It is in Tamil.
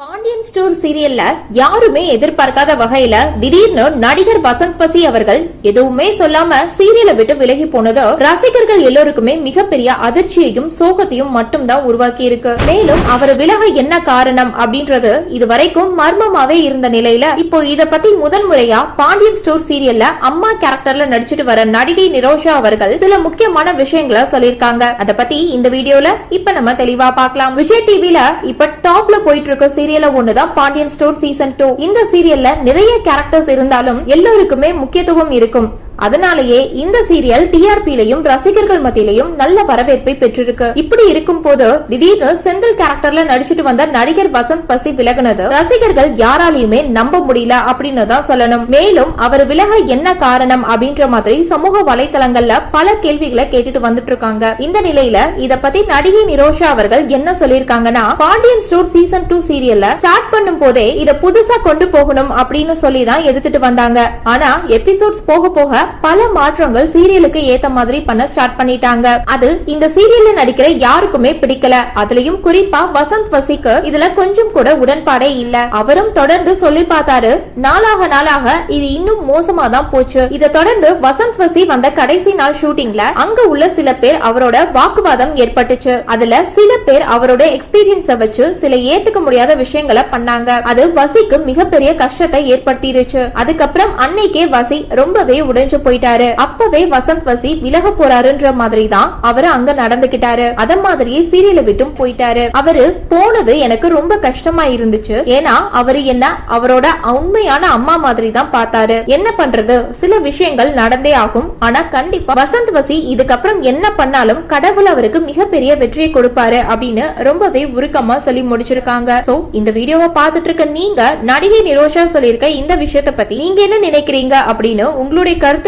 பாண்டியன் ஸ்டோர் சீரியல்ல யாருமே எதிர்பார்க்காத வகையில திடீர்னு நடிகர் வசந்த் பசி அவர்கள் எதுவுமே சொல்லாம சீரியலை விட்டு விலகி போனதோ ரசிகர்கள் எல்லோருக்குமே மிகப்பெரிய அதிர்ச்சியையும் சோகத்தையும் மட்டும்தான் உருவாக்கி இருக்கு மேலும் அவர் விலக என்ன காரணம் அப்படின்றது இதுவரைக்கும் மர்மமாவே இருந்த நிலையில இப்போ இத பத்தி முதன்முறையா பாண்டியன் ஸ்டோர் சீரியல்ல அம்மா கேரக்டர்ல நடிச்சிட்டு வர நடிகை நிரோஷா அவர்கள் சில முக்கியமான விஷயங்களை சொல்லியிருக்காங்க. அத பத்தி இந்த வீடியோல இப்ப நம்ம தெளிவா பார்க்கலாம். விஜய் டிவில இப்ப டாப்ல போயிட்டு இருக்க சீரியல்ல ஒண்ணுதான் பாண்டியன் ஸ்டோர் சீசன் டூ இந்த சீரியல்ல நிறைய கேரக்டர்ஸ் இருந்தாலும் எல்லோருக்குமே முக்கியத்துவம் இருக்கும். அதனாலேயே இந்த சீரியல் டிஆர்பிலையும் ரசிகர்கள் மத்தியிலையும் நல்ல வரவேற்பை பெற்றிருக்கு. இப்படி இருக்கும் போது திடீர்னு செந்தில் கேரக்டர்ல நடிச்சிட்டு வந்த நடிகர் வசந்த் பசி விலகுனது. ரசிகர்கள் யாராலையுமே நம்ப முடியல அப்படின்னு தான் சொல்லணும். மேலும் அவர் விலக என்ன காரணம் அப்படின்ற மாதிரி சமூக வலைதளங்கள்ல பல கேள்விகளை கேட்டுட்டு வந்துட்டு இருக்காங்க இந்த நிலையில இத பத்தி நடிகை நிரோஷா அவர்கள் என்ன சொல்லியிருக்காங்கன்னா பாண்டியன் ஸ்டோர் சீசன் டூ சீரியல்ல ஸ்டார்ட் பண்ணும் போதே இத புதுசா கொண்டு போகணும் அப்படின்னு சொல்லி தான் எடுத்துட்டு வந்தாங்க. ஆனா எபிசோட்ஸ் போக போக பல மாற்றங்கள் சீரியலுக்கு ஏத்த மாதிரி பண்ண ஸ்டார்ட் பண்ணிட்டாங்க. அது இந்த சீரியல்ல நடிக்கிற யாருக்குமே பிடிக்கல. அதுலயும் குறிப்பா வசந்த் வசிக்கு இதுல கொஞ்சம் கூட உடன்பாடே இல்ல. அவரும் தொடர்ந்து சொல்லி பார்த்தாரு நாளாக நாளாக இது இன்னும் மோசமா தான் போச்சு. இதை தொடர்ந்து வசந்த் வசி வந்த கடைசி நாள் ஷூட்டிங்ல அங்க உள்ள சில பேர் அவரோட வாக்குவாதம் ஏற்பட்டுச்சு. அதுல சில பேர் அவரோட எக்ஸ்பீரியன்ஸ வச்சு சில ஏத்துக்க முடியாத விஷயங்களை பண்ணாங்க. அது வசிக்கு மிகப்பெரிய கஷ்டத்தை ஏற்படுத்திருச்சு. அதுக்கப்புறம் அன்னைக்கே வசி ரொம்பவே உடைஞ்சு போயிட்டாரு. அப்பவே வசந்த் வசி விலக போறாருன்ற மாதிரி தான் அவரு அங்க நடந்துகிட்டாரு. அத மாதிரியே சீரியலை விட்டும் போயிட்டாரு. அவரு போனது எனக்கு ரொம்ப கஷ்டமா இருந்துச்சு. ஏன்னா அவரு என்ன அவரோட உண்மையான அம்மா மாதிரி தான் பார்த்தாரு. என்ன பண்றது? சில விஷயங்கள் நடந்தே ஆகும். ஆனா கண்டிப்பா வசந்த் வசி இதுக்கப்புறம் என்ன பண்ணாலும் கடவுள் அவருக்கு மிகப்பெரிய வெற்றியை கொடுப்பாரு அப்படின்னு ரொம்பவே உருக்கமா சொல்லி முடிச்சிருக்காங்க. சோ இந்த வீடியோவை பார்த்துட்டு இருக்க நீங்க நடிகை நிரோஷா சொல்லியிருக்க இந்த விஷயத்தை பத்தி நீங்க என்ன நினைக்கிறீங்க அப்படின்னு உங்களுடைய கருத்து